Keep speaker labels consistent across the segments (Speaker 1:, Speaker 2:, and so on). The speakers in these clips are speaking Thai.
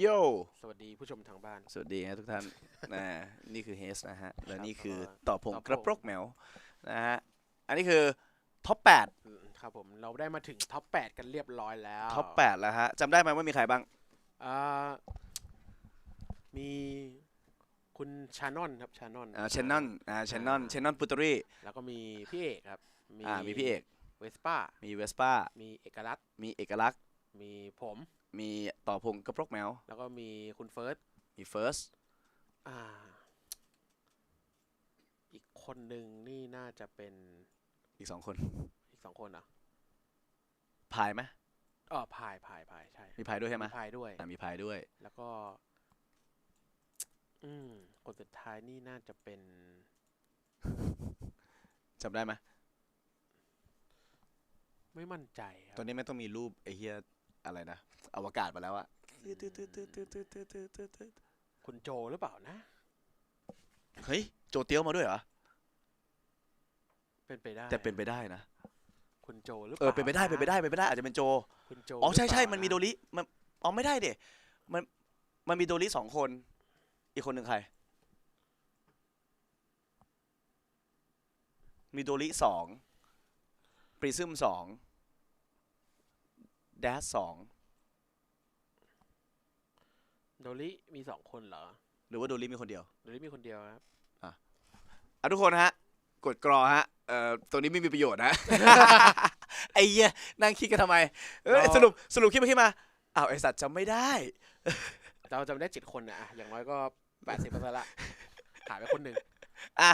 Speaker 1: โย
Speaker 2: สวัสดีผู้ชมทางบ้าน
Speaker 1: สวัสดีนะทุกท่าน นะนี่คือเฮสนะฮะ และนี่คือ
Speaker 2: แล้วก็
Speaker 1: ต่อพง
Speaker 2: ต่อพง
Speaker 1: กระปรกแมวนะฮะ อันนี้คือท็อป
Speaker 2: อืมครับผม เราได้มาถึงท็อป8กันเรียบร้อยแล้ว
Speaker 1: 8ท็อป8แล้วฮะจำได้ไหมว่ามีใครบ้าง
Speaker 2: อ่ามีคุณชานอนครับชานอน
Speaker 1: อ่าเชนนอนอ่าเชนนอนเชนนอนปุตตรี
Speaker 2: แล้วก็มีพี่เอกครับ
Speaker 1: อ่ามีพี่เอก
Speaker 2: เวสป้า
Speaker 1: มีเวสป้า
Speaker 2: มีเอกลักษณ์
Speaker 1: มีเอกลักษณ์
Speaker 2: มีผม
Speaker 1: มีต่อพงกระปรกแมว
Speaker 2: แล้วก็มีคุณเฟิร์ส
Speaker 1: มีเฟิร์ส
Speaker 2: อ่า อีกคนหนึ่งนี่น่าจะเป็น
Speaker 1: อีกสองคน
Speaker 2: อีกสองคนเหรอะ
Speaker 1: พายไหม
Speaker 2: อ๋อพายพายพายใช่
Speaker 1: มีพายด้วยใช่ไหม
Speaker 2: พายด้วย
Speaker 1: อ่ามีพายด้วย
Speaker 2: แล้วก็ อืมคนสุดท้ายนี่น่าจะเป็น
Speaker 1: จำได้ไหม
Speaker 2: ไม่มั่นใจค
Speaker 1: ตอ
Speaker 2: รั
Speaker 1: น
Speaker 2: บ
Speaker 1: นี้ไม่ต้องมีรูปไอ้เฮีย อะไรนะอวกาศมาแล้วอะ
Speaker 2: คุณโจหรือเปล่านะ
Speaker 1: เฮ้ย โจเตียวมาด้วยเหรอ
Speaker 2: เป็นไปได้
Speaker 1: แต่เป็นไปได้นะ
Speaker 2: คุณโจหรือเป
Speaker 1: เอ
Speaker 2: ล่า
Speaker 1: อเป็นไปได้เป็นไปได้เป็นไปได้อาจจะเป็นโจ
Speaker 2: คุณโจ
Speaker 1: อ๋อใช่
Speaker 2: หรื
Speaker 1: ใช่
Speaker 2: เปล่า
Speaker 1: มันมีโดริมันอ๋อไม่ได้เด็มันมันมีโดริสองคน อีกคนหนึ่งใคร มีโดริสองปริซึมสอง แดสสอง
Speaker 2: โดริมีสองคนเหรอ
Speaker 1: หรือว่าโดริมีคนเดียว
Speaker 2: โดริมีคนเดียวครับ
Speaker 1: อะทุกคนฮะ กดกรอฮะ เอ่อตัวนี้ไม่มีประโยชน์นะ ไอ้เหี้ยนั่งคิดกันทำไม เออ
Speaker 2: เรา
Speaker 1: สรุปสรุปคิดไปคิดมา อ้าวไอสัตว์จำไม่ได้
Speaker 2: เราจำได้เจ็ดคนนะอะอย่างน้อยก็แปดสิบเปอร์เซ็นต์ละ หายไปคนหนึ่ง
Speaker 1: อะ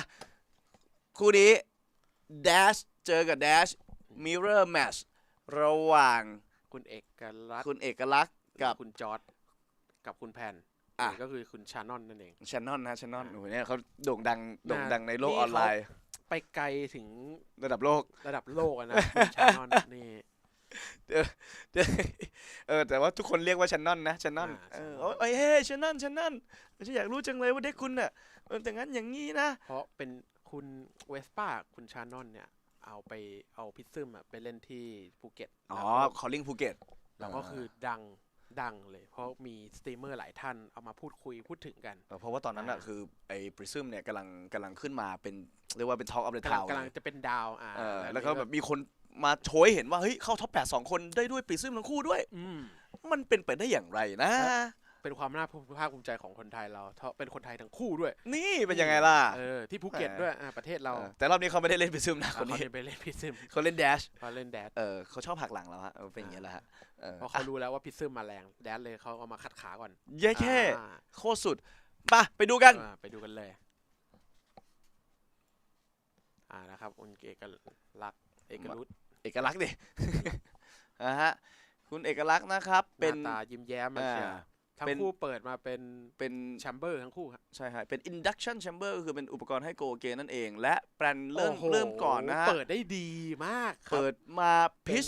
Speaker 1: คู่นี้ Dash เจอกับ Dash Mirror Match ระหว่าง
Speaker 2: คุณเอกลักษณ์
Speaker 1: คุณเอกลักษณ์กับ
Speaker 2: คุณจอร์ดกับคุณแพน
Speaker 1: อะ
Speaker 2: ก็คือคุณชานอนนั่นเอง
Speaker 1: ช n น o นนะช n น o น
Speaker 2: อะ
Speaker 1: โอ้โหเนี่ยเขาโด่งดังโด่งดังในโลก
Speaker 2: นี่
Speaker 1: ออนไลน์
Speaker 2: ไปไกลถึง
Speaker 1: ระดับโลก
Speaker 2: ระดับโลกอะนะคุณชานอนนี่
Speaker 1: เออแต่ว่าทุกคนเรียกว่าช n น o นนะช n น o น
Speaker 2: อ่า
Speaker 1: เออ
Speaker 2: Shannon
Speaker 1: โอ้ยเฮ้ยช n น o นช n น o นฉันอยากรู้จังเลยว่าเด็กคุณน่ะเออแต่งั้นอย่างนี้นะ
Speaker 2: เพราะเป็นคุณเวสป้าคุณชานอนเนี่ย เอาไปเอาพิซซึมอะไปเล่นที่ภูเก็ต
Speaker 1: อ๋อ
Speaker 2: แล้วก็
Speaker 1: calling ภูเก็ต
Speaker 2: แล้วก็คือดังดังเลย เพราะมีสตรีมเมอร์หลายท่านเอามาพูดคุยพูดถึงกัน
Speaker 1: เพราะว่าตอนนั้นอะ
Speaker 2: อ่า
Speaker 1: คือไอ้ Prism เนี่ยกำลังกำลังขึ้นมาเป็นเรียกว่าเป็น Talk of the
Speaker 2: กำลัง
Speaker 1: Town
Speaker 2: กำลัง
Speaker 1: เลย
Speaker 2: จะเป็นดาวอ่า
Speaker 1: เออ
Speaker 2: อัน
Speaker 1: แล้ว
Speaker 2: นี้
Speaker 1: ก็แบบมีคนมาโชยเห็นว่าเฮ้ยเข้าท็อปแปดสองคนได้ด้วย Prism ทั้งคู่ด้วย
Speaker 2: อืม
Speaker 1: มันเป็นไปได้อย่างไรนะ
Speaker 2: เป็นความน่าภาคภูมิใจของคนไทยเราเพราะเป็นคนไทยทั้งคู่ด้วย
Speaker 1: นี่เป็นยังไงล่ะ
Speaker 2: เออที่ภูเก็ต
Speaker 1: แหม
Speaker 2: ด้วยอ่าประเทศเรา
Speaker 1: เออแต่รอบนี้เขาไม่ได้เล่น Prism นะ
Speaker 2: อ่า
Speaker 1: คน
Speaker 2: เขา
Speaker 1: นี้
Speaker 2: เล่นไปเล่นพิซซึม
Speaker 1: เขาเล่น Dash
Speaker 2: เขาเล่นแดด
Speaker 1: เออเขาชอบหักหลังเราฮะเออเป็นอย่างนี้ยแหละฮะเออ
Speaker 2: เพราะเขารู้แล้วว่าพิซซึมมาแรงแดดเลยเขาเอามาขัดขาก่อน
Speaker 1: เย้แค่
Speaker 2: อ่า
Speaker 1: โคตรสุดมาไปดูกัน
Speaker 2: อ่าไปดูกันเลยอ่านะครับคุณเอกลักษณ์เอกรุษ
Speaker 1: เอกลักษณ์ดินะฮะคุณเอกลักษณ์นะครับ
Speaker 2: เป็
Speaker 1: เป็นน
Speaker 2: ตายิ้มแย้มมาเชีย
Speaker 1: อ่า
Speaker 2: ร์ ทั้ง
Speaker 1: เป็น
Speaker 2: คู่เปิดมาเป็น
Speaker 1: เป็น
Speaker 2: แชมเบอร์ทั้งคู่ครับ
Speaker 1: ใช่ฮะเป็น induction chamber ก็คือเป็นอุปกรณ์ให้โกเกนนั่นเอง และแปลนเริ่ม
Speaker 2: โโห
Speaker 1: เริ่มก่อนนะฮะ
Speaker 2: เปิดได้ดีมากครับ
Speaker 1: เปิดมาพิช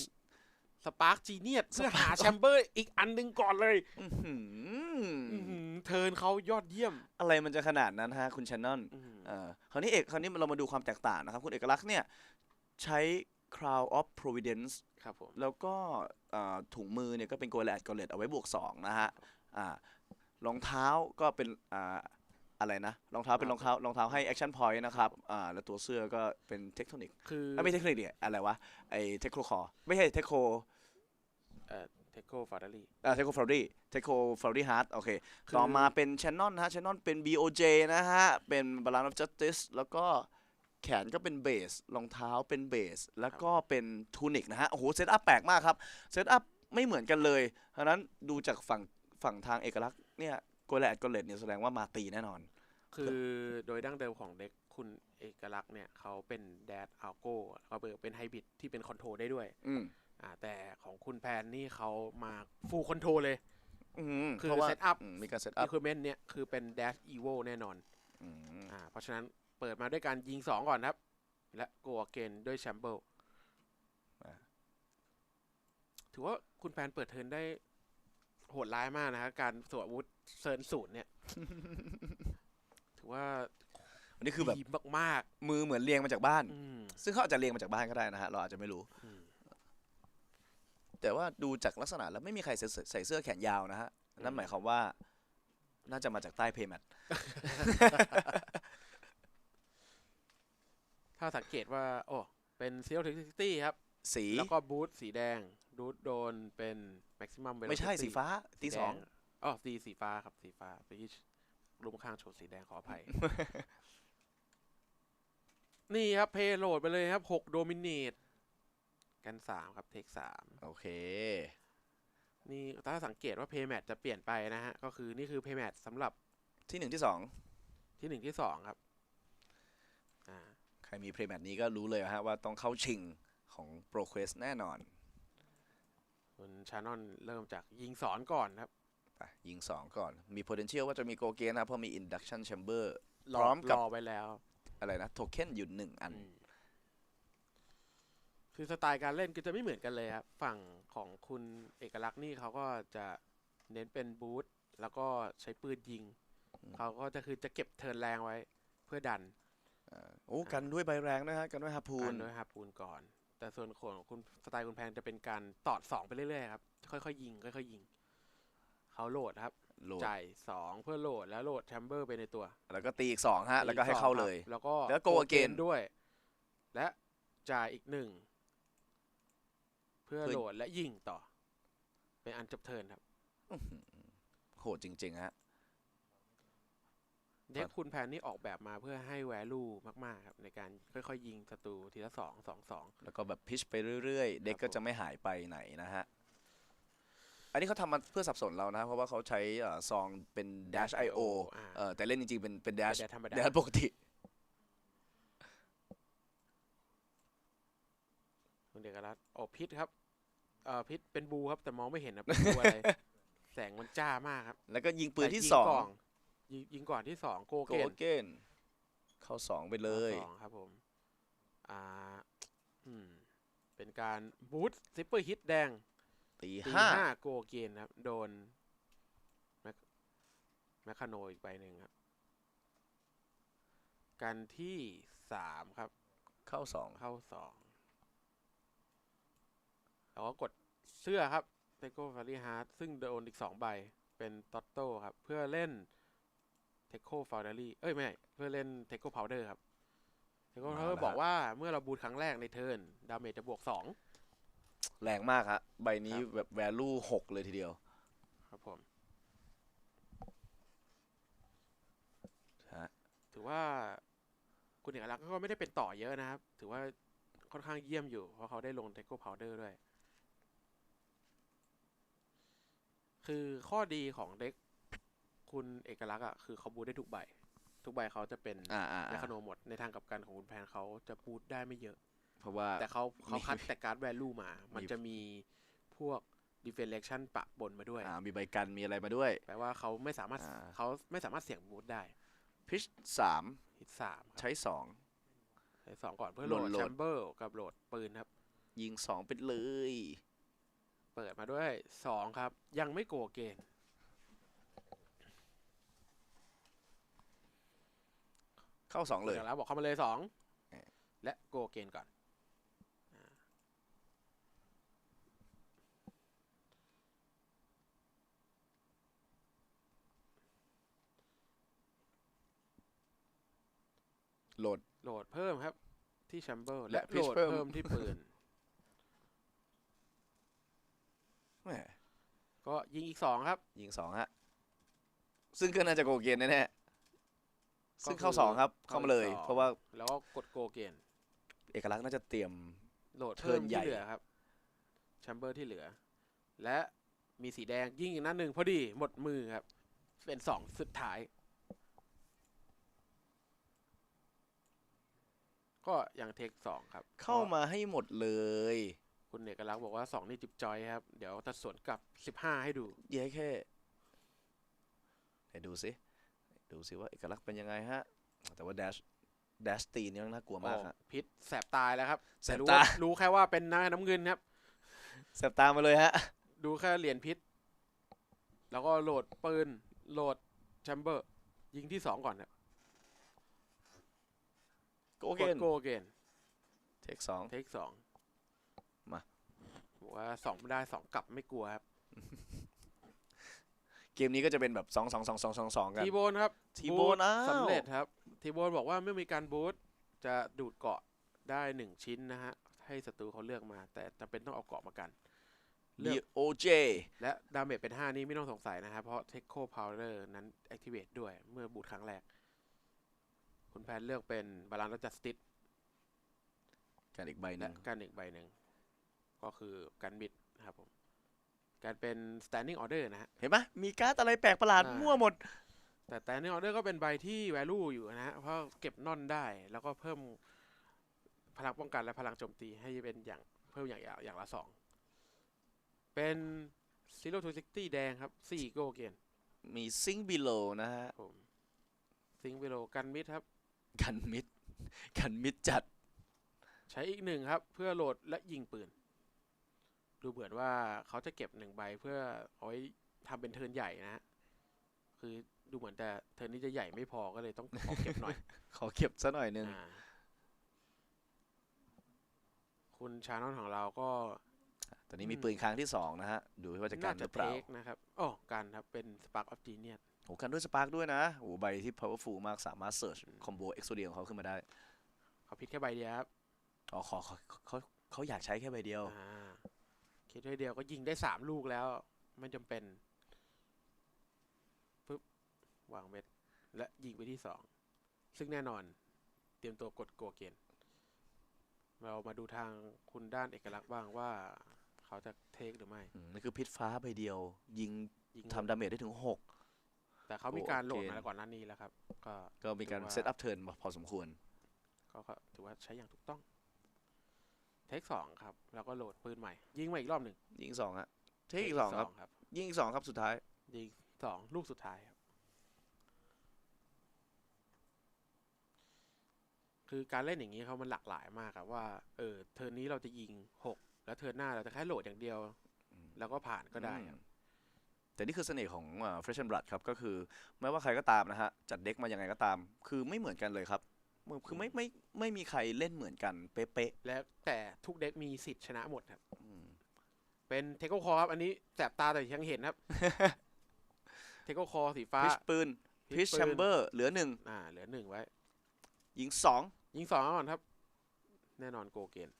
Speaker 2: สปาร์คจีเนียเพื่อหาแชมเบอร์อีกอันหนึ่งก่อนเลย
Speaker 1: อื้อหือ
Speaker 2: อื้อหือเทิร์นเขายอดเยี่ยม
Speaker 1: อะไรมันจะขนาดนั้นฮะ คุณชนนอน
Speaker 2: อื้อหือ
Speaker 1: เอ่อคราวนี้เอกคราวนี้เรามาดูความแตกต่างนะครับ คุณเอกลักษณ์เนี่ยใช้ crown of providence
Speaker 2: ครับผม
Speaker 1: แล้วก็เอ่อถุงมือเนี่ยก็เป็นโกลแลดกอเลตเอาไว้บวก 2 นะฮะ อ่ารองเท้าก็เป็นอ่าอะไรนะรองเท้าเป็นรองเท้ารองเท้าให้ action point นะครับอ่าแล้วตัวเสื้อก็เป็นเทคโทนิก
Speaker 2: คือ
Speaker 1: ไม่ใช่เทคโนิคเนี่ยอะไรวะไอเทคโคคอไม่ใช่เทคโค
Speaker 2: เทโกฟาร์ลี่
Speaker 1: อ่าเทคโคฟลอรี่เทคโคฟลอรี่ฮาร์ดโอเคต่อมาเป็นช n น o นนะฮะช n น o นเป็น BOJ นะฮะ เป็น Balance of Justice แล้วก็แขนก็เป็นเบสรองเท้าเป็นเบส แล้วก็เป็นทูนิกนะฮะ โอ้โห เซตอัพแปลกมากครับ เซตอัพไม่เหมือนกันเลยเพราะฉะนั้นดูจากฝั่ง ฝั่งทางเอกลักษณ์เนี่ยโกลแลดโกลเลตเนี่ยแสดงว่ามาตีแน่นอน
Speaker 2: คือโดยดั้งเดิมของเด็กคุณเอกลักษณ์เนี่ยเขาเป็นแดดอัลโก้เขาเป็นไฮบริดที่เป็นคอนโทรลได้ด้วย
Speaker 1: อืม
Speaker 2: อ่าแต่ของคุณแพนนี่เขามาฟูลคอนโทรลเลย
Speaker 1: อืม
Speaker 2: คือ
Speaker 1: เพราะว่า
Speaker 2: setup
Speaker 1: อืมมีการเซต
Speaker 2: อิ
Speaker 1: อัพ
Speaker 2: ควิเมนต์เนี่ยคือเป็น Dash Evo แน่นอน
Speaker 1: อืม
Speaker 2: อ่าเพราะฉะนั้นเปิดมาด้วยการยิง2ก่อนครับ และโกเกนด้วยแชมเบิลถือว่าคุณแพนเปิดเทิร์นได้ โหดร้ายมากนะครับการสวมอาวุธเซิร์นศูนย์เนี่ย ถือว่า
Speaker 1: อันนี้คือแบบ
Speaker 2: ดีมาก
Speaker 1: มือเหมือนเรียงมาจากบ้าน
Speaker 2: ๆอืม
Speaker 1: ซึ่งเขาอาจจะเรียงมาจากบ้านก็ได้นะฮะ เราอาจจะไม่รู้
Speaker 2: อืม
Speaker 1: แต่ว่าดูจากลักษณะแล้วไม่มีใครใส่ใส่เสื้อแขนยาวนะฮะ นั่นหมายความว่า น่าจะมาจากใต้เพย์แมท
Speaker 2: ถ้าสังเกตว่า โอ้ เป็นซีโร่เทคซิตี้ครับ
Speaker 1: สี
Speaker 2: แล้วก็บูทสีแดง บูทโดนเป็นแม็กซิมัม
Speaker 1: ไม่ใช่สีฟ้าตีสอง
Speaker 2: อ๋อสีสีฟ้าครับสีฟ้าไปที่รูปข้างโชว์สีแดงขออภัย นี่ครับ เพย์โหลดไปเลยครับหกโดมิเนตกันสามครับ เทคสาม
Speaker 1: โอเค
Speaker 2: นี่ถ้าสังเกตว่าเพย์แมทจะเปลี่ยนไปนะฮะ ก็คือนี่คือเพย์แมทสำหรับ
Speaker 1: ที่หนึ่งที่สอง
Speaker 2: ที่หนึ่งที่สองครับ อ่า
Speaker 1: ใครมีเพย์แมทนี้ก็รู้เลยฮะว่าต้องเข้าชิงของ Pro Quest แน่นอน
Speaker 2: คุณชานอนเริ่มจากยิงสอนก่อนครับ
Speaker 1: ไปยิงสองก่อน มี potential ว่าจะมีโกเกนนะ เพราะมี induction chamber
Speaker 2: ร
Speaker 1: พร้อมกับ
Speaker 2: รอไว้แล้ว
Speaker 1: อะไรนะ โทเค็นอยู่หนึ่งอัน
Speaker 2: อืมคือสไตล์การเล่นก็จะไม่เหมือนกันเลยครับ ฝั่งของคุณเอกลักษณ์นี่เขาก็จะเน้นเป็นบูทแล้วก็ใช้ปืนยิง
Speaker 1: อืม
Speaker 2: เขาก็จะคือจะเก็บเทิร์นแรงไว้เพื่อดัน
Speaker 1: อ่าโอ้กันด้วยใบแรงนะฮะ กันด้วยฮาพู
Speaker 2: กันนด้วยฮาปูนก่อน แต่ส่วนของคุณสไตล์คุณแพนจะเป็นการตอดสองไปเรื่อยๆครับ ค่อยๆยิง ค่อยๆยิง เขาโหลดครับ
Speaker 1: โหลด
Speaker 2: จ่ายสองเพื่อโหลดแล้วโหลดแชมเบอร์ไปในตัว
Speaker 1: แล้วก็ตีอีกสองฮะ แล้วก็ให้เข้าเลย
Speaker 2: อีกสองครับแล้วก็
Speaker 1: แล้ว go again
Speaker 2: ด้วย และจ่ายอีกหนึ่งเพื่อ
Speaker 1: เพื่อ
Speaker 2: โหลดและยิงต่อ เป็นอันจบเทิร์นครับ
Speaker 1: โหดจริง ๆ ฮะ
Speaker 2: เด็กคุณแพนนี่ออกแบบมาเพื่อให้แวลูมาก ๆ ครับ ในการค่อย ๆ ยิงศัตรูทีละสองสองสอง
Speaker 1: แล้วก็แบบพิชไปเรื่อย ๆ เด็ก
Speaker 2: ครับ
Speaker 1: ก็
Speaker 2: ผม
Speaker 1: จะไม่หายไปไหนนะฮะ อันนี้เขาทำมาเพื่อสับสนเรานะ เพราะว่าเขาใช้เอ่อซองเป็น dash io
Speaker 2: อ่า
Speaker 1: เออแต่เล่นจริง ๆ เป็นเป็น
Speaker 2: เป็น
Speaker 1: dash
Speaker 2: dash ธรรมดา
Speaker 1: dash ปกติ
Speaker 2: คุณเด็กรัตน์โอ้พิษครับเอ่อพิษเป็นบูครับ แต่มองไม่เห็นนะเป็นบูอะไร แสงมันจ้ามากครับ
Speaker 1: แล้วก็ยิงปืนที่
Speaker 2: แต่ยิ
Speaker 1: สอง
Speaker 2: ก่น ยิงยิงก่อนที่สองโก
Speaker 1: โก
Speaker 2: เกน
Speaker 1: เกนเข้าสองไปเลย
Speaker 2: สองครับผมอ่าอืมเป็นการบูทซิปเปอร์ฮิตแดง
Speaker 1: ตี
Speaker 2: ตี
Speaker 1: ห้า
Speaker 2: ห้าโกเกนครับ โดนแมคแมคคาโนอีกใบหนึ่งครับ กันที่สามครับ
Speaker 1: เข้าสอง
Speaker 2: เข้าสองแล้วก็กดเสื้อครับเทโกฟารีฮาร์ดซึ่งโดนอีกสองใบเป็นตอตโต้ครับ เพื่อเล่น เทโ o ฟาวเดอรี่เอ้ยไม่เพื่อเล่นเทโ o พาวเดอร์ครับเทโ o พาวเดอร์บอกว่าเมื่อเราบูทครั้งแรกในเทิร์นดาเมจจะบวกสอง
Speaker 1: แรงมากฮะใบนี้
Speaker 2: ครับ
Speaker 1: แบบ value หกเลยทีเดียว
Speaker 2: ครับผม
Speaker 1: ฮะ
Speaker 2: ถือว่าคุณเอกลักษณ์ก็ไม่ได้เป็นต่อเยอะนะครับ ถือว่าค่อนข้างเยี่ยมอยู่ เพราะเขาได้ลงเทโ o พาวเดอร์ด้วย คือข้อดีของเด็ก คุณเอกลักษณ์อะคือเขาบูทได้ทุกใบ ทุกใบเขาจะเป็น
Speaker 1: อ่าอ่า
Speaker 2: แมค
Speaker 1: อ่า
Speaker 2: คาโนหมดในทางกลับกันของคุณแพนเขาจะบูทได้ไม่เยอะ
Speaker 1: เพราะว่า
Speaker 2: แต่เขาเขา
Speaker 1: มี
Speaker 2: คัดแต่การ์ดแวลูมา มัน
Speaker 1: มี
Speaker 2: จะมีพวก deflection ปะบนมาด้วย
Speaker 1: อ่ามีใบกันมีอะไรมาด้วย
Speaker 2: แปลว่าเขาไม่สามารถ
Speaker 1: อ่า
Speaker 2: เขาไม่สามารถเสี่ยงบูทได้
Speaker 1: พิชสาม
Speaker 2: ฮิตสามครับ
Speaker 1: ใช้สอง
Speaker 2: ใช้สองก่อนเพื่อ
Speaker 1: โห
Speaker 2: โห
Speaker 1: ล
Speaker 2: ล
Speaker 1: ด
Speaker 2: ด
Speaker 1: โหล
Speaker 2: แช
Speaker 1: ด
Speaker 2: มเบอร์กับโหลดปืนครับ
Speaker 1: ยิงสองไปเลย
Speaker 2: เปิดมาด้วยสองครับ ยังไม่โกเกน
Speaker 1: เข้าสองเลย
Speaker 2: แล้วบอกเข้ามาเลยสอง
Speaker 1: เออ
Speaker 2: และโกเกนก่อนอ่า
Speaker 1: โหลด
Speaker 2: โหลดเพิ่มครับ ที่แชมเบอร์
Speaker 1: และ
Speaker 2: และโหลด
Speaker 1: pitch เพิ่ม
Speaker 2: เพิ่มที่ปืน
Speaker 1: แหม
Speaker 2: ก็ยิงอีกสองครับ
Speaker 1: ยิงสองฮะ ซึ่งก็น่าจะโกเกนแน่ๆ ซึ่งเข้า
Speaker 2: ก็คือ
Speaker 1: สองครับเข้ามาเลย
Speaker 2: เข้าอีกสอง
Speaker 1: เพราะว่า
Speaker 2: แล้วก็กดโกเกน
Speaker 1: เอกลักษณ์น่าจะเตรียม
Speaker 2: โหลด
Speaker 1: เทิ
Speaker 2: เพิ่
Speaker 1: ร์
Speaker 2: ม
Speaker 1: นใหญ่
Speaker 2: ที่เหลือครับแชมเบอร์ที่เหลือ และมีสีแดงยิงอีกนัดหนึ่งพอดีหมดมือครับ เป็นสองสุดท้าย ก็ยังเทคสองครับ
Speaker 1: เข้ามาให้หมดเลย
Speaker 2: คุณเอกลักษณ์บอกว่าสองนี่จิบจอยครับ เดี๋ยวจะสวนกลับสิบห้าให้ดู
Speaker 1: เย้แค่ไหนดูสิ ดูสิว่าเอกลักษณ์เป็นยังไงฮะ แต่ว่า dash dash ตีนี่น่ากลัวมาก
Speaker 2: โอ้
Speaker 1: ฮะ
Speaker 2: พิษแสบตายแล้วครับ
Speaker 1: แส
Speaker 2: แต่
Speaker 1: บ
Speaker 2: รู้
Speaker 1: ตา
Speaker 2: ว่ารู้แค่ว่าเป็นน้ำน้ำเงินครับ
Speaker 1: แสบตามาเลยฮะ
Speaker 2: ดูแค่เหรียญพิษ แล้วก็โหลดปืนโหลดแชมเบอร์ ยิงที่สองก่อนครับ
Speaker 1: โก
Speaker 2: ก
Speaker 1: เก
Speaker 2: ด
Speaker 1: น
Speaker 2: โกเกน
Speaker 1: เทคสอง
Speaker 2: เทคสอง
Speaker 1: มา
Speaker 2: บอกว่าสองไม่ได้สองกลับไม่กลัวครับ
Speaker 1: เกมนี้ก็จะเป็นแบบ2 2 2 2 2 2กัน
Speaker 2: ทีโบนครับ
Speaker 1: ทีโบน
Speaker 2: บูท
Speaker 1: อ้าว
Speaker 2: สำเร็จครับทีโบนบอกว่าไม่มีการบูทจะดูดเกาะได้หนึ่งชิ้นนะฮะ ให้ศัตรูเขาเลือกมา แต่จำเป็นต้องเอาเกาะมากันเลือก
Speaker 1: BOJ
Speaker 2: และดาเมจเป็น 5 นี้ไม่ต้องสงสัยนะครับ เพราะ Techo Powder นั้น Activate ด้วยเมื่อบูทครั้งแรก คุณแพนเลือกเป็นบาลานซ์จัสติส
Speaker 1: กันอีกใบห
Speaker 2: และ
Speaker 1: นึ่ง
Speaker 2: การอีกใบหนึ่งก็คือการมิดนะครับผม การเป็น Standing Order นะฮะ
Speaker 1: เห็นไหมมีการ์ดอะไรแปลกประหลาด
Speaker 2: อ่า
Speaker 1: มั่วหมด
Speaker 2: แต่ Standing Order ก็เป็นใบที่ value อยู่นะฮะ เพราะเก็บนอนได้แล้วก็เพิ่มพลังป้องกันและพลังโจมตีให้เป็นอย่างเพิ่มอย่างอย่างละสอง เป็น Zero to Sixty แดงครับ4โกเกน
Speaker 1: มีซิงบิโลนะฮะ
Speaker 2: ผมซิงวิโลกันมิดครับ
Speaker 1: กันมิด กันมิดจัด
Speaker 2: ใช้อีกหนึ่งครับ เพื่อโหลดและยิงปืน ดูเหมือนว่าเขาจะเก็บหนึ่งใบเพื่อเอาไว้ทำเป็นเทิร์นใหญ่นะฮะคือดูเหมือนแต่เทิร์นนี้จะใหญ่ไม่พอก็เลยต้องขอเก็บหน่อย
Speaker 1: ขอเก็บซะหน่อยหนึง
Speaker 2: อ่าคุณชานอนของเราก็
Speaker 1: ตอนนี้มี
Speaker 2: อืม
Speaker 1: ปืนครั้งที่สองนะฮะ ดูว่าจะกั
Speaker 2: น่าน
Speaker 1: ห
Speaker 2: จะ
Speaker 1: รือเป
Speaker 2: เท
Speaker 1: ล่า
Speaker 2: คนะครับอ๋อกันครับเป็น Spark of Genius
Speaker 1: โอ้กันด้วยสปาร์กด้วยนะโอ้ใบที่ powerful มากสามารถ search คอมโบเอ็กโซเดียของเขาขึ้นมาได้
Speaker 2: เขาพิดแค่ใบเดียวครับ
Speaker 1: อ๋อขอเขาเขาเขาอยากใช้แค่ใบเดียว
Speaker 2: อ่า คิดไว้เดียวก็ยิงได้สามลูกแล้ว ไม่จำเป็นปึ๊บวางเม็ด และยิงไปที่สองซึ่งแน่นอนเตรียมตัวกดโกเกนเรามาดูทางคุณด้านเอกลักษณ์บ้างว่า เขาจะเทคหรือไม่
Speaker 1: อืมนี่คือพิษฟ้าใบเดียว ยิง
Speaker 2: ยิง
Speaker 1: ทำดาเมจได้ถึง6
Speaker 2: แต่เขามีการโหลด
Speaker 1: โอเค
Speaker 2: มาแล้วก่อนหน้านี้แล้วครับ ก็
Speaker 1: ก็มีการ
Speaker 2: ถือว่า
Speaker 1: เซตอัพเทิร์นพอสมควร
Speaker 2: ก็ก็ถือว่าใช้อย่างถูกต้องเทคสองครับ แล้วก็โหลดปืนใหม่ ยิงมาอีกรอบหนึ่ง
Speaker 1: ยิงสองฮะเทคอีกสองครับ
Speaker 2: ครับ
Speaker 1: ยิงอีกสองครับสุดท้าย
Speaker 2: ยิงสองลูกสุดท้ายครับ คือการเล่นอย่างนี้เขามันหลากหลายมากอะว่า เออเทิร์นนี้เราจะยิงหกแล้วเทิร์นหน้าเราจะแค่โหลดอย่างเดียว
Speaker 1: อืม
Speaker 2: แล้วก็ผ่านก็ได้
Speaker 1: อื
Speaker 2: ครับ
Speaker 1: มแต่นี่คือเสน่ห์ของเฟรช n นบลัดครับ ก็คือ ไม่ว่าใครก็ตามนะฮะ จัดเด็กมายังไงก็ตาม คือไม่เหมือนกันเลยครับมือ คือไม่ไม่ไม่มีใครเล่นเหมือนกันเป๊ะ
Speaker 2: แล้วแต่ทุกเด็กมีสิทธิ์ชนะหมดครับ
Speaker 1: ๆอืม
Speaker 2: เป็นเทโกคอครับ อันนี้แสบตาแต่ยังเห็นครับ เทโกคอสีฟ้า
Speaker 1: พิชปืน
Speaker 2: พิ
Speaker 1: พิช
Speaker 2: ปืน
Speaker 1: แชมเบอร์ เหลือหนึ่ง
Speaker 2: อ่า เหลือหนึ่งไว้
Speaker 1: ยิงสอง
Speaker 2: ยิงสองก่อนครับ แน่นอนโกเกน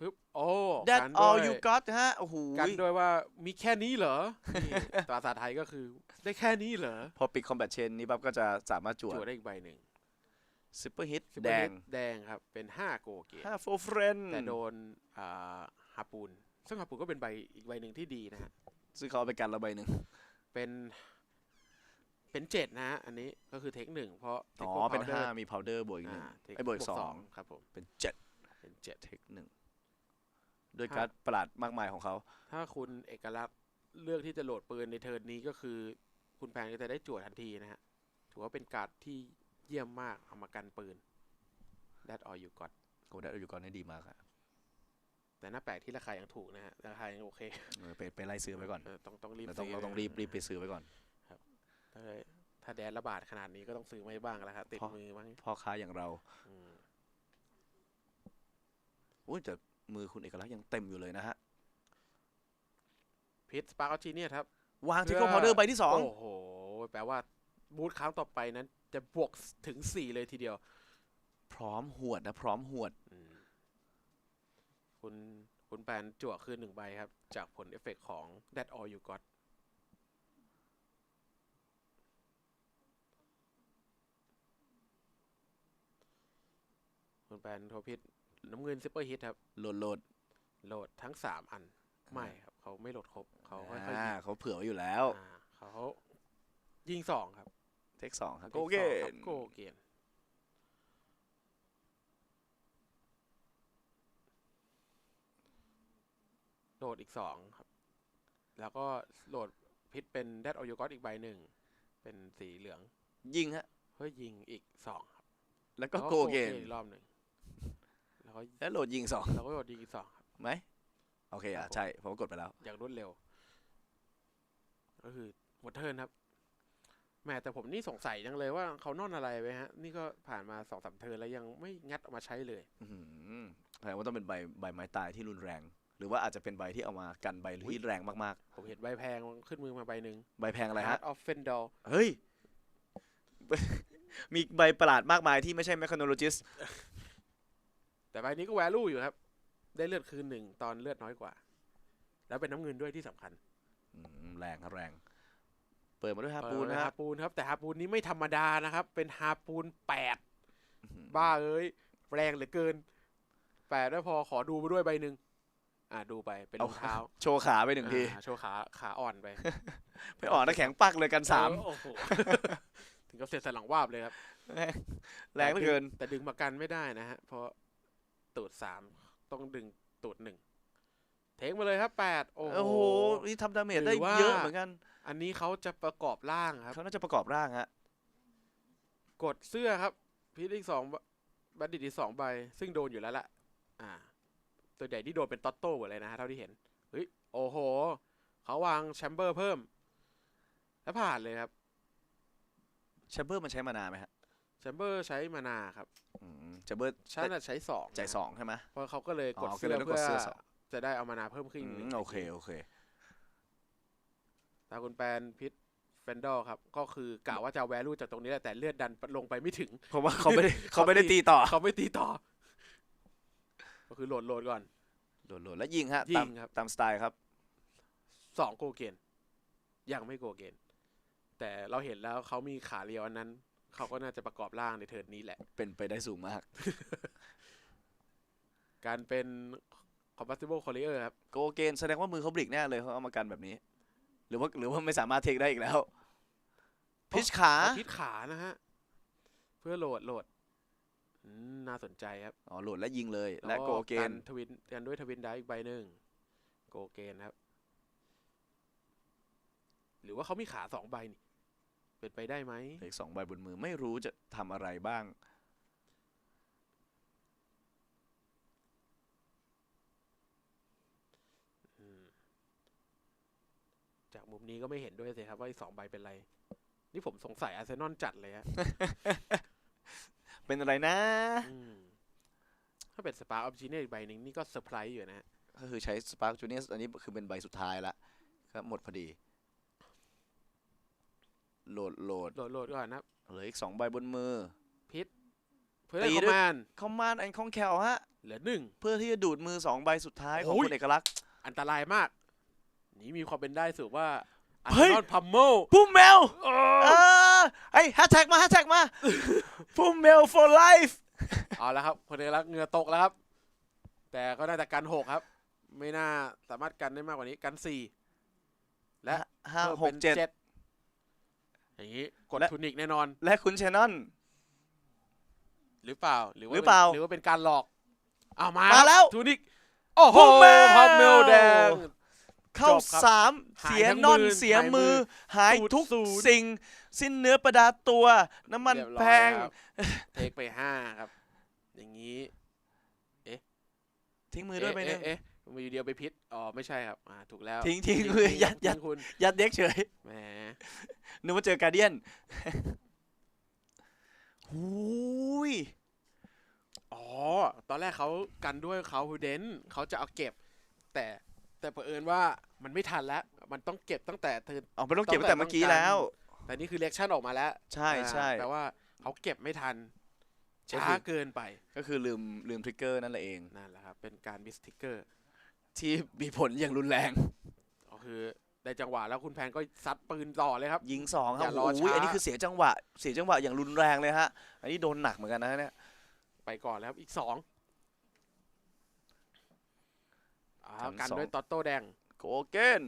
Speaker 2: ปึ๊บโอ้
Speaker 1: แดด
Speaker 2: กัน
Speaker 1: ออล
Speaker 2: ด้วย
Speaker 1: ยูก็ตฮะ โอ้โห
Speaker 2: กันด้วยว่ามีแค่นี้เหรอนี่ภาษาไทยก็คือได้แค่นี้เหรอ
Speaker 1: พอปิดคอมแบทเชนนี้ปั๊บก็จะสามารถจวด
Speaker 2: จั่วได้อีกใบหนึ่ง
Speaker 1: ซิปเปอร์ฮิต
Speaker 2: Super
Speaker 1: แดง
Speaker 2: Hit แดงครับ เป็นห้าโกเกน
Speaker 1: ห้าโฟเฟรน
Speaker 2: แต่โดนอ่าฮาปูน ซึ่งฮาปูนก็เป็นใบอีกใบหนึ่งที่ดีนะฮะ
Speaker 1: ซึ่งเขาเอาไปกันละใบหนึ่ง
Speaker 2: เป็น เป็นเจ็ดนะฮะ อันนี้ก็คือเทคหนึ่งเพราะ
Speaker 1: อ๋อ
Speaker 2: Techo
Speaker 1: เป็น
Speaker 2: Powder
Speaker 1: ห้ามีพาวเดอร์บวกอีกหนึ่ง
Speaker 2: อ่า Tech
Speaker 1: ไอ้บวกอีกสอง
Speaker 2: ครับผม
Speaker 1: เป็นเจ็ด
Speaker 2: เป็นเจ็ด
Speaker 1: เทคหนึ่ง ด้วยการ์ดประหลาดมากมายของเขา
Speaker 2: ถ้าคุณเอกลักษณ์เลือกที่จะโหลดปืนในเทิร์นนี้ก็คือ คุณแพนก็จะได้จั่วทันทีนะฮะ ถือว่าเป็นการ์ดที่เยี่ยมมากเอามากันปืน That all you got
Speaker 1: โกลเด้นอยู่ก่อนนี่ดีมากอะ
Speaker 2: แต่น่าแปลกที่ราคายังถูกนะฮะ ราคายังโอเค
Speaker 1: เออไปไปไล่ซื้อไปก่อน
Speaker 2: เต้องต้องรีบ
Speaker 1: เราต้อง
Speaker 2: ซื้
Speaker 1: เราต้องรีบรีบไปซื้อไปก่อน
Speaker 2: ถ้าถ้าแดนระบาดขนาดนี้ก็ต้องซื้อไม่บ้างแล้วครับติด
Speaker 1: เพราะ
Speaker 2: มือบ้าง
Speaker 1: พ่อค้าอย่างเรา
Speaker 2: อืม
Speaker 1: อุ้ยแต่ มือคุณเอกลักษณ์ยังเต็มอยู่เลยนะฮะ
Speaker 2: พิษสปาร์คจีเนียครับ
Speaker 1: วาง
Speaker 2: เพื่
Speaker 1: ทิ
Speaker 2: อ
Speaker 1: กเกิลพาวเดอร์ใบที่สอง
Speaker 2: โอ้โห แปลว่าบูธครั้งต่อไปนั้น จะบวกถึงสี่เลยทีเดียว
Speaker 1: พร้อมหวดนะ พร้อมหวด
Speaker 2: อืมคุณคุณแปนจั่วคืนหนึ่งใบครับ จากผลเอฟเฟกต์ของ That All You Got คุณแปนโทรพิษ น้ำเงินซิปเปอร์ฮิตครับ
Speaker 1: โหลดโหลด
Speaker 2: โหลดทั้งสามอัน ไม่ครับ เขาไม่โหลดครบ เขาค่อยๆ
Speaker 1: อ่า
Speaker 2: ยิง
Speaker 1: เขาเผื่อไว้อยู่แล้ว
Speaker 2: อ่าเขายิงสองครับ
Speaker 1: เทคสองครับ
Speaker 2: ท
Speaker 1: โก
Speaker 2: ค
Speaker 1: เก
Speaker 2: สองครับ
Speaker 1: น
Speaker 2: โกเกนโหลดอีกสองครับ แล้วก็โหลดพิษเป็นแดดออยูกอตอีกใบหนึ่ง เป็นสีเหลือง
Speaker 1: ยิงฮะ
Speaker 2: เพื่อยิงอีกสองครับ
Speaker 1: แล้วก็
Speaker 2: แล้ว
Speaker 1: โกเกน
Speaker 2: อีกรอบหนึ่ง แล้วก็
Speaker 1: แล้วโหลดยิงสอง
Speaker 2: แล้วก็โหลดยิงอีกสองครับ
Speaker 1: ไหมโอเค
Speaker 2: ครั
Speaker 1: อะ
Speaker 2: บผม
Speaker 1: ใช่ ผมกดไปแล้ว
Speaker 2: อย่างรวดเร็ว ก็คือหมดเทิร์นครับแหม่แต่ผมนี่สงสัยจังเลยว่าเขานอนอะไรไว้ฮะ นี่ก็ผ่านมาสองสามเทิร์นแล้วยังไม่งัดออกมาใช้เลย
Speaker 1: อื้อหือแสดงว่าต้องเป็นใบใบไม้ตายที่รุนแรง หรือว่าอาจจะเป็นใบที่เอามากันใบที่แรงมาก
Speaker 2: ผมเห็นใบแพงขึ้นมือมาใบหนึ่ง
Speaker 1: ๆ ใบแพงอะไรฮะ
Speaker 2: Heart of Fendel
Speaker 1: เฮ้ย มีใบประหลาดมากมายที่ไม่ใช่ Mechanologist
Speaker 2: แต่ใบนี้ก็แวลูอยู่ครับ ได้เลือดคืนหนึ่งตอนเลือดน้อยกว่า แล้วเป็นน้ำเงินด้วยที่สำคัญ
Speaker 1: อืมแรงครับแรง เปิดมาด้วยฮาปูน
Speaker 2: เปิด
Speaker 1: นะ
Speaker 2: มา
Speaker 1: ฮะ
Speaker 2: ฮาปูนครับ แต่ฮาปูนนี้ไม่ธรรมดานะครับ เป็นฮาปูนแปด
Speaker 1: อื้อหือ
Speaker 2: บ้าเอ้ย แรงเหลือเกินแปดไม่พอขอดูไปด้วยใบหนึ่งอ่าดูไปเป็นรองเท้า
Speaker 1: โชว์ขาไปหนึ่งที
Speaker 2: อ่าโชว์ขาขาอ่อนไป
Speaker 1: ไปออกนะแข็งปักเลยกันสาม
Speaker 2: เออโอ้โห ถึงกับเสร็จสนหลังวาบเลยครับ
Speaker 1: แรงเหลือเกิน
Speaker 2: แต่ดึงมากันไม่ได้นะฮะ เพราะ ตูดสามต้องดึงตูดหนึ่งเทคมาเลยครับแปดโอ้
Speaker 1: โอ้โหนี่ทำดาเมจได้
Speaker 2: หรือว่า
Speaker 1: เยอะเหมือนกัน
Speaker 2: อันนี้เขาจะประกอบร่างครับ
Speaker 1: เขาน่าจะประกอบร่างฮะ
Speaker 2: กดเสื้อครับ พีทอีกสองบัณฑิตอีกสองใบ ซึ่งโดนอยู่แล้วล่ะ อ่า ตัวใหญ่ที่โดนเป็นตอตโต้หมดเลยนะฮะ เท่าที่เห็น เฮ้ย โอ้โห เขาวางแชมเบอร์เพิ่ม แล้วผ่านเลยครับ
Speaker 1: แชมเบอร์มันใช้มานานไหมฮะ
Speaker 2: แชมเบอร์ใช้มานาครับ
Speaker 1: อืมแชมเบอร์
Speaker 2: ฉันน่ะใช้สอง
Speaker 1: ใจาย
Speaker 2: นะ
Speaker 1: สองใช่ไหม
Speaker 2: เพราะเขาก็เลยกด
Speaker 1: อ๋อก็
Speaker 2: เสื้
Speaker 1: เล
Speaker 2: อย
Speaker 1: ต้องก
Speaker 2: เพื่
Speaker 1: ด
Speaker 2: อ
Speaker 1: เสื้อสอง
Speaker 2: จะได้เอามานาเพิ่มขึ้น
Speaker 1: อื
Speaker 2: อีกห
Speaker 1: ม
Speaker 2: นึ่ง
Speaker 1: โอเคโอเค
Speaker 2: ตาคุณแปนพิษเฟนดอลครับ ก็คือกะว่าจะเอาแวลูจากตรงนี้แหละแต่เลือดดันลงไปไม่ถึง
Speaker 1: เพราะว่าเขาไม่ได้
Speaker 2: เขา
Speaker 1: เขาไม่ได้
Speaker 2: ตี
Speaker 1: ตีต่อ
Speaker 2: เขาไม่ตีต่อ ก็คือโหลดโหลดก่อน
Speaker 1: โหลดๆแล้วยิงฮะ
Speaker 2: ยิ
Speaker 1: ตาม
Speaker 2: งครับ
Speaker 1: ตามสไตล์ครับ
Speaker 2: สองโกเกนยังไม่โกเกนแต่เราเห็นแล้วเขามีขาเรียวอันนั้น เขาก็น่าจะประกอบร่างในเทิร์นนี้แหละ
Speaker 1: เป็นไปได้สูงมาก
Speaker 2: การเป็น compatible courier ครับ
Speaker 1: โกเกนแสดงว่ามือเขาบลิกแน่เลยเขาเอามากันแบบนี้ หรือว่าหรือว่าไม่สามารถเทคได้อีกแล้ว พิชขา
Speaker 2: เอาพิษขานะฮะ เพื่อโหลดโหลดอืมน่าสนใจครับ
Speaker 1: อ๋อ โหลดและยิงเลย และโกเกน
Speaker 2: ทวินกันด้วยทวินได้อีกใบหนึ่งโกเกนครับ หรือว่าเขามีขาสองใบนี่ เป็นไปได้ไหม
Speaker 1: อีกสองใบบนมือไม่รู้จะทำอะไรบ้าง
Speaker 2: อืมจากมุมนี้ก็ไม่เห็นด้วยสิครับว่าอีกสองใบเป็นไร นี่ผมสงสัยอาร์เซนอลจัดเลยฮะ
Speaker 1: เป็นอะไรนะ
Speaker 2: อืมถ้าเป็นสปาร์ออฟจีเนียอีกใบหนึ่งนี่ก็เซอร์ไพรส์อยู่นะฮะ
Speaker 1: ก็คือใช้ Spark Junior อันนี้คือเป็นใบสุดท้ายละครับหมดพอดี โหลดโหลด
Speaker 2: โหลดโหลดก่อนนะครับ
Speaker 1: เหลืออีกสองใบบนมือ
Speaker 2: เพื่อ
Speaker 1: ตี
Speaker 2: คอม
Speaker 1: ด้วย
Speaker 2: มาน
Speaker 1: คอมมานด์แอนคองแคลฮะ
Speaker 2: เหลือหนึ่ง
Speaker 1: เพื่อที่จะดูดมือสองใบสุดท้ายของ
Speaker 2: โอ้ย
Speaker 1: คุณเอกลักษณ์
Speaker 2: อันตรายมาก นี่มีความเป็นได้สูงว่าอาร์
Speaker 1: เฮ้
Speaker 2: เซ
Speaker 1: ย
Speaker 2: นอลพัมโม
Speaker 1: พุ่มแมวเออไอ้แฮชแท็กมาแฮชแท็กมาพุ่มแมว for life
Speaker 2: เอาละครับคนเอกลักษณ์เหงื่อตกแล้วครับ แต่ก็น่าจะกันหกครับ ไม่น่าสามารถกันได้มากกว่านี้กันสี่ และ
Speaker 1: ห้า
Speaker 2: พิ่ม
Speaker 1: ห
Speaker 2: ป็
Speaker 1: ก
Speaker 2: น
Speaker 1: เจ็ด
Speaker 2: อย่างนี้กด
Speaker 1: และ
Speaker 2: ทูนิกแน่นอน
Speaker 1: และคุณเชนนอน
Speaker 2: หรือเปล่าหรือว่า
Speaker 1: หรือเปล่า
Speaker 2: นหรือว่าเป็นการหลอกอ้าวมา
Speaker 1: มาแล้ว
Speaker 2: ทูนิกโอ้โห
Speaker 1: พุ่มแมว
Speaker 2: พัมเมลแดง
Speaker 1: เข้า
Speaker 2: จบครับ
Speaker 1: สาม
Speaker 2: หาย
Speaker 1: เสีย
Speaker 2: ทั้ง
Speaker 1: นอน
Speaker 2: มือ
Speaker 1: เสีย
Speaker 2: หายมื
Speaker 1: มื
Speaker 2: อ
Speaker 1: อหาย
Speaker 2: สูตร
Speaker 1: ทุก
Speaker 2: ศูนย์
Speaker 1: สิ่ง สิ้นเนื้อประดาตัว น้ำมัน
Speaker 2: เรียบร้อย
Speaker 1: แพง
Speaker 2: ครับเทคไปห้าครับ อย่างนี้
Speaker 1: ทิ้งมือด้วยไปหนึ่ง
Speaker 2: เอ๊ะเอ๊ะ มือเดียวไปพิษอ๋อไม่ใช่ครับอ่าถูกแล้ว
Speaker 1: ทิ้งทิ้งมือยัดยัด
Speaker 2: ทิ้งคุณ
Speaker 1: ยัดเด็กเฉย
Speaker 2: แหม
Speaker 1: นึกว่าเจอการเดียนหูย
Speaker 2: อ๋อ ตอนแรกเขากันด้วยเขาเดนเขาจะเอาเก็บ แต่แต่เผอิญว่ามันไม่ทันแล้ว มันต้องเก็บตั้งแต่เธอ
Speaker 1: เอาไปต้องเก็บตั้งแต่เมื่อกี้
Speaker 2: ต้องการ
Speaker 1: แล้ว
Speaker 2: แต่นี่คือเรียกชั่นออกมาแล้ว
Speaker 1: ใช่ใช่
Speaker 2: อ่าแต่ว่าเขาเก็บไม่ทัน
Speaker 1: ก็
Speaker 2: ช้า
Speaker 1: คือ
Speaker 2: เกินไป
Speaker 1: ก็คือลืมลืมทริกเกอร์นั่นแหละเอง
Speaker 2: นั่นแหละครับ เป็นการมิสติกเกอร์
Speaker 1: ที่มีผลอย่างรุนแรง
Speaker 2: ก็คือได้จังหวะแล้วคุณแพนก็ซัดปืนต่อเลยครับ
Speaker 1: ยิงสองค
Speaker 2: อ
Speaker 1: รับ
Speaker 2: ย่ารอ
Speaker 1: โอ้ย
Speaker 2: ช้า
Speaker 1: อันนี้คือเสียจังหวะ เสียจังหวะอย่างรุนแรงเลยฮะ อันนี้โดนหนักเหมือนกันนะเนี่ย
Speaker 2: ไปก่อนแล้วครับอีกสองอ่า
Speaker 1: ทำ
Speaker 2: กัน
Speaker 1: สอง
Speaker 2: ด้วยตอตโต้แดง
Speaker 1: โกเกน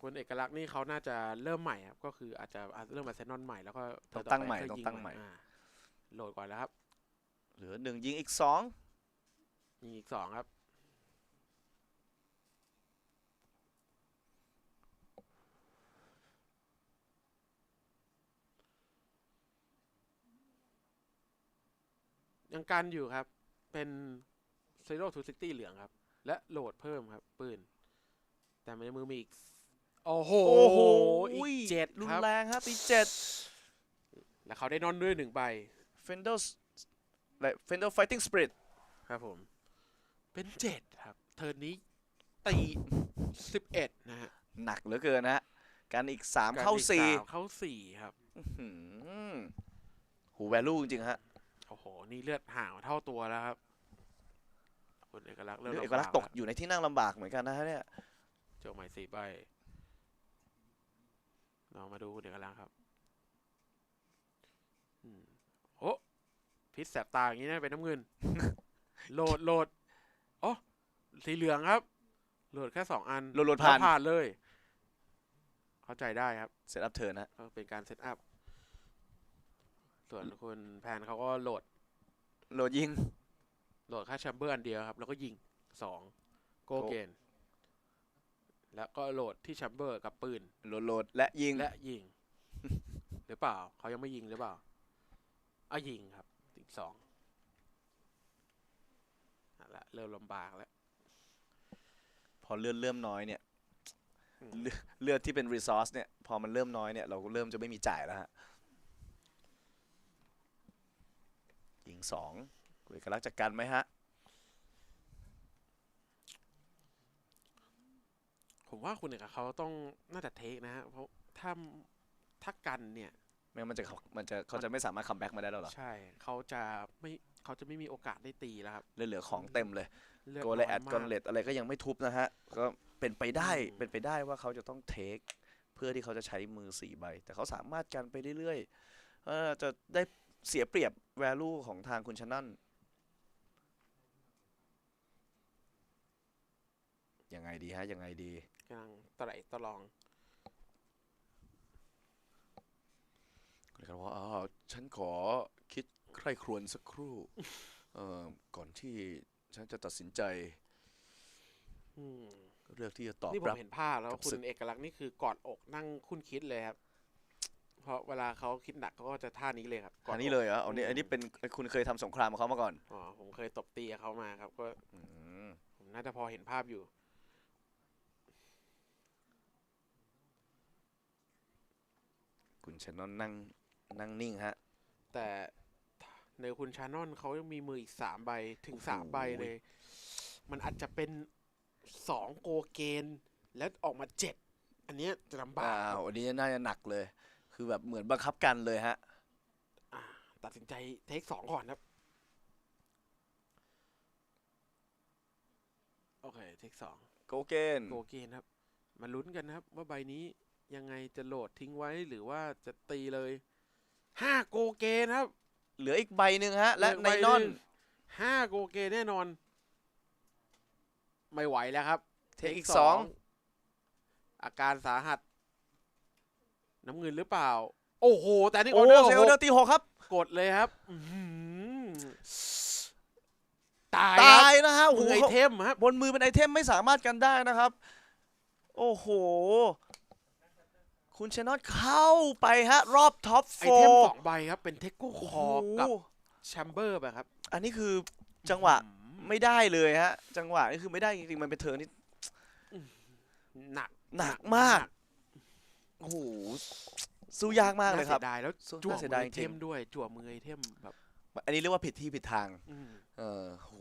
Speaker 2: คุณเอกลักษณ์นี่เขาน่าจะเริ่มใหม่ครับ ก็คืออาจจะอาจจะเริ่มมาเซนนอนใหม่แล้วก็
Speaker 1: ต้อง
Speaker 2: เทิร์น
Speaker 1: ตั้งใหม่
Speaker 2: ไปก็
Speaker 1: ต้อง
Speaker 2: ยิ
Speaker 1: ตั้งใหม่
Speaker 2: อ่าโหลดก่อนแล้วครับ
Speaker 1: เหลือหนึ่งยิงอีกสอง
Speaker 2: มีอีกสองครับ ยังกันอยู่ครับ เป็น0 to 60เหลืองครับ และโหลดเพิ่มครับ ปืน แต่ในมือมีอีกโอ้โห
Speaker 1: โอ้โห
Speaker 2: อีกเจ็ด
Speaker 1: รุ
Speaker 2: คนรับ
Speaker 1: แรงครับ อีกเจ็ด
Speaker 2: แล้วเขาได้นอนด้วยหนึ่งใบ
Speaker 1: Fendel และ Fendel Fighting Spirit
Speaker 2: ครับผม เป็นเจ็ดครับ เทิร์นนี้ตีสิบเอ็ดนะฮะ
Speaker 1: หนักเหลือเกินนะฮะกันอีกสาม
Speaker 2: กัน
Speaker 1: เข้า
Speaker 2: อีก
Speaker 1: สี่
Speaker 2: มเข้าสี่ครับ
Speaker 1: หืมหูแวลูจริงๆฮะ
Speaker 2: โอ้โห นี่เลือดห่างเท่าตัวแล้วครับ คุณเอกลักษณ์เริ่ม
Speaker 1: เอก
Speaker 2: ลำบา
Speaker 1: ลักษณ์ตก
Speaker 2: แล้ว
Speaker 1: อยู่ในที่นั่งลำบากเหมือนกันนะฮะเนี่ย
Speaker 2: โจใหม่สี่ใบเรามาดูคุณเอกลักษณ์ครับอืมโอ้พิษแสบตาอย่างนี้นะเป็นน้ำเงิน โหลดโหลด อ๋อสีเหลืองครับโหลดแค่สองอัน
Speaker 1: โหลดโหลดผ่าน
Speaker 2: แล้วผ่านเลย เข้าใจได้ครับ
Speaker 1: เซตอัพเทิร์นนะ
Speaker 2: ก็เป็นการเซตอัพส่วนคุณแพนเขาก็โหลด
Speaker 1: โหลดยิง
Speaker 2: โหลดแค่แชมเบอร์อันเดียวครับ แล้วก็ยิงสองโก
Speaker 1: โก
Speaker 2: เกนแล้วก็โหลดที่แชมเบอร์กับปืน
Speaker 1: โหลดโหลดและยิง
Speaker 2: และยิง หรือเปล่า เขายังไม่ยิงหรือเปล่าอะยิงครับอีกสองนั่นแห ละเริ่มลำบากแล้ว
Speaker 1: พอเลือดเริ่มน้อยเนี่ย
Speaker 2: อืม
Speaker 1: เลือดเลือดที่เป็นรีซอสเนี่ย พอมันเริ่มน้อยเนี่ย เราก็เริ่มจะไม่มีจ่ายแล้วฮะยิงสองกุเอกลักษณ์จัดการไหมฮะ
Speaker 2: ผมว่าคุณเอกเขาต้องน่าจะเทคนะฮะเพราะถ้าถ้ากันเนี่ย
Speaker 1: ไม่งั้นมันจะมันจะเขาจะไม่สามารถคัมแบ็กมาได้แล้วเหรอ
Speaker 2: ใช่ เขาจะไม่เขาจะไม่มีโอกาสได้ตีแล้วครับ
Speaker 1: เลยเหลือของเต็มเลย
Speaker 2: เลือด
Speaker 1: โกเลแอด
Speaker 2: น้ย
Speaker 1: กอนเลตอะไรก็ยังไม่ทุบนะฮะ ก็เป็นไปได้
Speaker 2: อืม
Speaker 1: เป็นไปได้ว่าเขาจะต้องเทค เพื่อที่เขาจะใช้มือสี่ใบ แต่เขาสามารถกันไปเรื่อยๆเออจะได้เสียเปรียบ value ของทางคุณชนั่นยังไงดีฮะ ยังไงดี
Speaker 2: กำลังตะไหลตะลอง
Speaker 1: คุณครับว่าอ๋อฉันขอคิด ใคร่ครวญสักครู่เอ่อก่อนที่ฉันจะตัดสินใจ
Speaker 2: อืม
Speaker 1: เลือกที่จะตอบ
Speaker 2: นี่ผม
Speaker 1: รับ
Speaker 2: เห็นภาพแล้ว
Speaker 1: กับ
Speaker 2: คุ
Speaker 1: ศึ
Speaker 2: ณ
Speaker 1: ก
Speaker 2: เอกลักษณ์นี่คือกอดอกนั่งคุ้นคิดเลยครับ เพราะเวลาเขาคิดหนักเขาก็จะท่านี้เลยครับกอด
Speaker 1: อันนี้
Speaker 2: ก
Speaker 1: เลยเหรออันนี้
Speaker 2: อืม
Speaker 1: อันนี้เป็นคุณเคยทำสงครามกับเขามาก่อน
Speaker 2: อ๋อผมเคยตบตีกับเขามาครับ ก็
Speaker 1: อืม
Speaker 2: ผมน่าจะพอเห็นภาพอยู่
Speaker 1: คุณชนนนั่งนั่งนิ่งฮะ
Speaker 2: แต่ ในคุณชานอนเขายังมีมืออีกสามใบถึงสาม
Speaker 1: โอ้โห
Speaker 2: ใบเลย มันอาจจะเป็นสองโกเกนแล้วออกมาเจ็ดอันเนี้ยจะลำบาก
Speaker 1: อ้า
Speaker 2: ควรับ
Speaker 1: อันนี้น่าจะหนักเลย คือแบบเหมือนบังคับกันเลยฮะ
Speaker 2: อ่าตัดสินใจเทคสองก่อนครับ โอเค เทคสอง
Speaker 1: โกเกน
Speaker 2: โกเกนครับ มาลุ้นกันนะครับ ว่าใบนี้ยังไงจะโหลดทิ้งไว้หรือว่าจะตีเลยห้าโกเกนครับ
Speaker 1: เหลืออีกใบหนึ่งฮะ และ
Speaker 2: เหลือ
Speaker 1: ใน
Speaker 2: ใบ
Speaker 1: นอน
Speaker 2: หนึ่งห้าโกเกนแน่นอน ไม่ไหวแล้วครับ
Speaker 1: เทคอีกสอง
Speaker 2: อาการสาหัส น้ำเงินหรือเปล่า โอ้โห แต่นี่อ
Speaker 1: โอ้
Speaker 2: อเดอร์
Speaker 1: เซลเดอร์ตีหกครับ
Speaker 2: กดเลยครับอื้อหือตาย
Speaker 1: ตา
Speaker 2: ครับ
Speaker 1: ยนะฮะโอ้
Speaker 2: มื
Speaker 1: โห
Speaker 2: อไอเทมครับ
Speaker 1: บนมือเป็นไอเทมไม่สามารถกันได้นะครับ โอ้โห คุณชนนเข้าไปฮะ รอบท็อปโฟ
Speaker 2: ไอเทมสองใบครับ เป็นเทคโกคอกับแชมเบอร์ไปครับ
Speaker 1: อันนี้คือจังหวะ
Speaker 2: อืม
Speaker 1: ไม่ได้เลยฮะ จังหวะนี่คือไม่ได้จริงๆ มันเป็นเทิร์นที่
Speaker 2: หนัก
Speaker 1: หนักมากโอ้โหสู้ยากมากเลยครับ
Speaker 2: น่สีดายแล้ว
Speaker 1: สู้
Speaker 2: จั่ว
Speaker 1: น่าเสี
Speaker 2: มื
Speaker 1: ย
Speaker 2: อ
Speaker 1: ดาย
Speaker 2: ไอ
Speaker 1: จ
Speaker 2: เท
Speaker 1: ริง
Speaker 2: มด้วยจั่วมือไอเทมแบบ
Speaker 1: อันนี้เรียกว่าผิดที่ผิดทาง
Speaker 2: อืม
Speaker 1: เออโห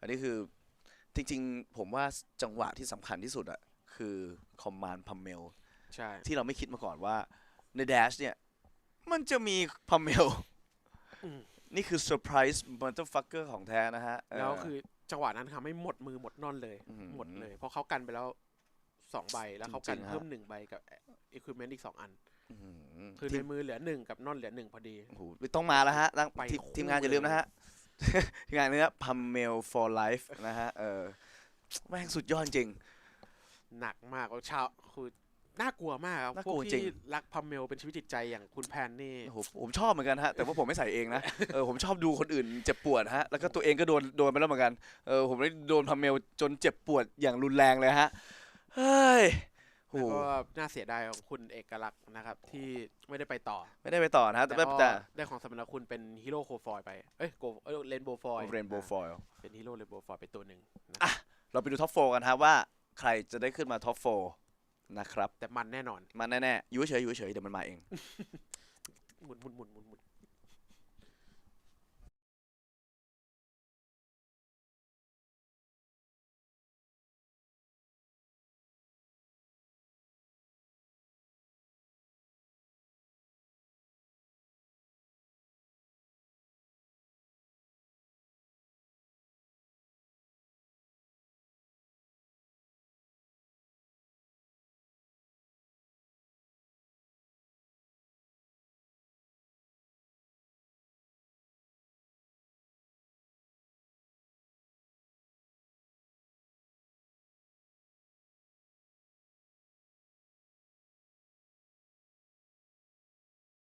Speaker 1: อันนี้คือจริง ๆ ผมว่าจังหวะที่สำคัญที่สุดอะคือคอมมานด์พัมเมล
Speaker 2: ใช่
Speaker 1: ที่เราไม่คิดมาก่อนว่าในแดชเนี่ย มันจะมีพัมเมล
Speaker 2: อืม
Speaker 1: นี่คือเซอร์ไพรส์มั t เตอร์ฟักเกอร์ของแท้นะฮะเแล้
Speaker 2: วคือจังหวะนั้นทำให้หมดมือหมดนอนเลย
Speaker 1: อื้อหือ
Speaker 2: หมดเลย เพราะเขากันไปแล้วสองใบแล้วเขากัน
Speaker 1: จริงๆฮะ
Speaker 2: เพิ่มหนึ่งใบกับอุปกรณ์อีกสองอัน
Speaker 1: อื้อหือ
Speaker 2: คือ
Speaker 1: ที
Speaker 2: ใน
Speaker 1: ม
Speaker 2: มือเหลือหนึ่งกับนอนเหลือหนึ่งพอดี
Speaker 1: โอ้โหต้องมาแล้วฮะตั้ง
Speaker 2: ไป
Speaker 1: ทีม
Speaker 2: คู่
Speaker 1: ทีมงานอย่าลืม
Speaker 2: เลย
Speaker 1: นะฮะ ทีมงานเนี้ยพัมเมล for life นะฮะเออแม่งสุดยอดจริง
Speaker 2: หนักมากแล้วชาวคือ น่ากลัวมากครับ
Speaker 1: น่า
Speaker 2: พ
Speaker 1: กลั
Speaker 2: ว
Speaker 1: ว
Speaker 2: ก
Speaker 1: จริ
Speaker 2: ที่
Speaker 1: ง
Speaker 2: รักพัมเมลเป็นชีวิตจิตใจอย่างคุณแพนนี่
Speaker 1: โอ้โหผมชอบเหมือนกันฮะ แต่ว่าผมไม่ใส่เองนะ เออผมชอบดูคนอื่นเจ็บปวดฮะ แล้วก็ตัวเองก็โดนโดนไปแล้วเหมือนกัน เออผมได้โดนพัมเมลจนเจ็บปวดอย่างรุนแรงเลยฮะ เฮ้ยโห
Speaker 2: แล้วก็น่าเสียดายของคุณเอกลักษณ์นะครับที่ไม่ได้ไปต่อ
Speaker 1: ไม่ได้ไปต่อนะฮะ แต่
Speaker 2: แต่
Speaker 1: ไม่
Speaker 2: ก็
Speaker 1: แต่
Speaker 2: ได้ของสมนาคุณเป็นฮีโร่โคฟอยไป เอ้ยโกเอ้ยเรนโบว์ฟอย
Speaker 1: เรนโบว์ฟอยล์
Speaker 2: เป็นฮีโร่เรนโบว์ฟอยไปตัวหนึ่งนะ
Speaker 1: อะเราไปดูท็อปโฟกันฮะว่าใครจะได้ขึ้นมาท็อปโฟ นะครับ
Speaker 2: แต่มันแน่นอน
Speaker 1: มันแน่ๆอยู่เฉยๆอยู่เฉยๆเดี๋ยวมันมาเอง
Speaker 2: หมุนหมุนหมุนหมุนหมุน